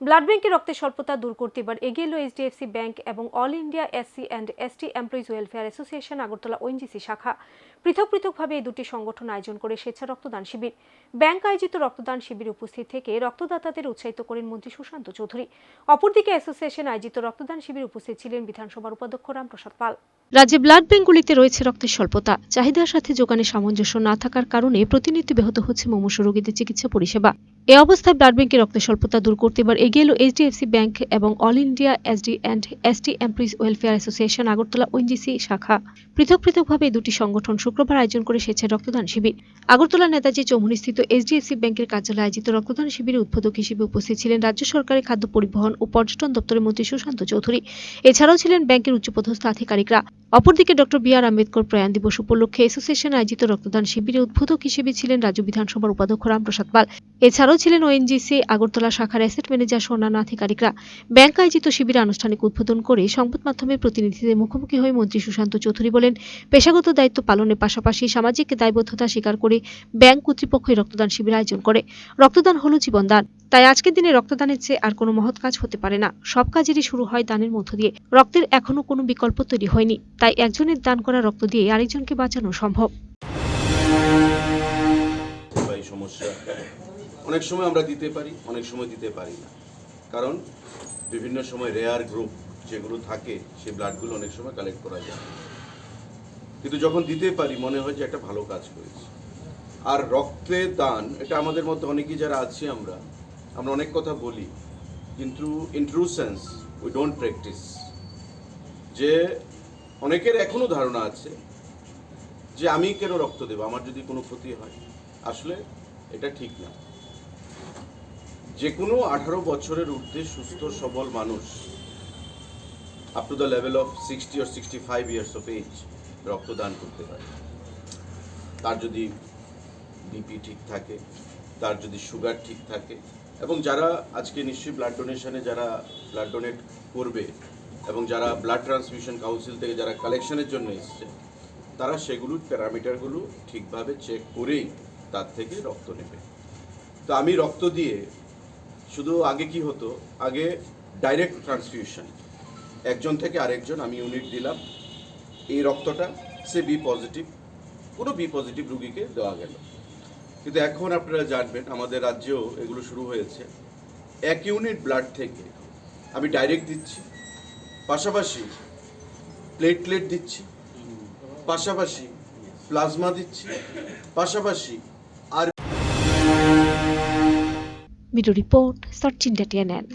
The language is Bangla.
ব্লাড ব্যাংকে রক্তের স্বল্পতা দূর করতে এবার এগিয়ে এলো এইচডিএফসি ব্যাংক এবং all India SC and ST employees welfare association, Agartala ONGC শাখা। পৃথক পৃথকভাবে এই দুটি সংগঠন আয়োজন করে স্বেচ্ছা রক্তদান শিবির। ব্যাংক আয়োজিত রক্তদান শিবিরে উপস্থিত থেকে রক্তদাতাদের উৎসাহিত করেন মন্ত্রী সুশান্ত চৌধুরী। অপরদিকে অ্যাসোসিয়েশন আয়োজিত রক্তদান শিবিরে উপস্থিত ছিলেন বিধানসভার উপাধ্যক্ষ রামপ্রসাদ পাল। রাজ্যে ব্লাড ব্যাংকগুলিতে রয়েছে রক্তের স্বল্পতা। চাহিদার সাথে যোগানে সামঞ্জস্য না থাকার কারণে প্রতিনিয়ত ব্যাহত হচ্ছে মুমূর্ষু রোগীদের চিকিৎসা পরিষেবা। এ অবস্থায় ব্লাড ব্যাংকের রক্ত স্বল্পতা দূর করতে এবার এগিয়ে এলো এইচডিএফসি ব্যাংক এবং all India SD and ST employees welfare association Agartala ONGC শাখা। পৃথক পৃথকভাবে দুটি সংগঠন শুক্রবার আয়োজন করে স্বেচ্ছায় রক্তদান শিবির। আগরতলা নেতাজি চৌমুহনীস্থিত এইচডিএফসি ব্যাংকের কার্যালয়ে আয়োজিত রক্তদান শিবিরে উদ্বোধক হিসেবে উপস্থিত ছিলেন রাজ্য সরকারের খাদ্য পরিবহন ও পর্যটন দপ্তরের মন্ত্রী সুশান্ত চৌধুরী। এছাড়াও ছিলেন ব্যাংকের উচ্চপদস্থ আধিকারিকরা। অপরদিকে ডক্টর বি আর আম্বেদকর প্রয়াণ দিবস উপলক্ষে অ্যাসোসিয়েশন আয়োজিত রক্তদান শিবিরে উদ্বোধক হিসেবে ছিলেন রাজ্য বিধানসভার উপাধ্যক্ষ রামপ্রসাদ পাল। এছাড়াও ছিলেন ওএনজিসি আগরতলা শাখার অ্যাসেট ম্যানেজার অন্যান্য আধিকারিকরা। ব্যাংক আয়োজিত শিবিরে আনুষ্ঠানিক উদ্বোধন করে সংবাদ মাধ্যমের প্রতিনিধিদের মুখোমুখি হয়ে মন্ত্রী সুশান্ত চৌধুরী বলেন, পেশাগত দায়িত্ব পালনের পাশাপাশি সামাজিক দায়বদ্ধতা স্বীকার করে ব্যাংক কর্তৃপক্ষ রক্তদান শিবির আয়োজন করে। রক্তদান হলো জীবনদান তাই আজকের দিনে রক্তদানের চেয়ে আর কোনো মহৎ কাজ হতে পারে না। সব কাজেরই শুরু হয় দানের মধ্য দিয়ে। রক্তের এখনও কোনো বিকল্প তৈরি হয়নি। তাই একজনের দান করা রক্ত দিয়ে আরেকজনকে বাঁচানো সম্ভব। সমস্যা। অনেক সময় আমরা দিতে পারি, অনেক সময় দিতে পারি না। কারণ বিভিন্ন সময় রেয়ার গ্রুপ যেগুলো থাকে, সেই ব্লাডগুলো অনেক সময় কালেক্ট করা যায়। কিন্তু যখন দিতে পারি, মনে হয় যে একটা ভালো কাজ করেছি। আর রক্তের দান, এটা আমাদের মধ্যে অনেকেই যারা আছি আমরা আমরা অনেক কথা বলি, কিন্তু in true sense we don't practice যে অনেকের এখনও ধারণা আছে যে আমি কেন রক্ত দেবো? আমার যদি কোনো ক্ষতি হয় আসলে এটা ঠিক না। যে কোনো আঠারো বছরের ঊর্ধ্বে সুস্থ, সবল মানুষ up to the level of sixty or sixty five years of age রক্তদান করতে পারে। তার যদি বিপি ঠিক থাকে, তার যদি সুগার ঠিক থাকে এবং যারা আজকে নিশ্চয়ই ব্লাড ডোনেশনে যারা ব্লাড ডোনেট করবে এবং যারা ব্লাড ট্রান্সমিশন কাউন্সিল থেকে যারা কালেকশনের জন্য এসছে, তারা সেগুলোর প্যারামিটারগুলো ঠিকভাবে চেক করেই তার থেকে রক্ত নেবে। তো আমি রক্ত দিয়ে শুধু আগে কি হতো? আগে ডাইরেক্ট ট্রান্সফিউশন একজন থেকে আরেকজন আমি ইউনিট দিলাম। এই রক্তটা সে বি পজিটিভ কোনো বি পজিটিভ রুগীকে দেওয়া গেল। কিন্তু এখন আপনারা জানবেন, আমাদের রাজ্যেও এগুলো শুরু হয়েছে। এক ইউনিট ব্লাড থেকে আমি ডাইরেক্ট দিচ্ছি, পাশাপাশি প্লেটলেট দিচ্ছি, পাশাপাশি প্লাজমা দিচ্ছি, পাশাপাশি আর video report Sachin India TNN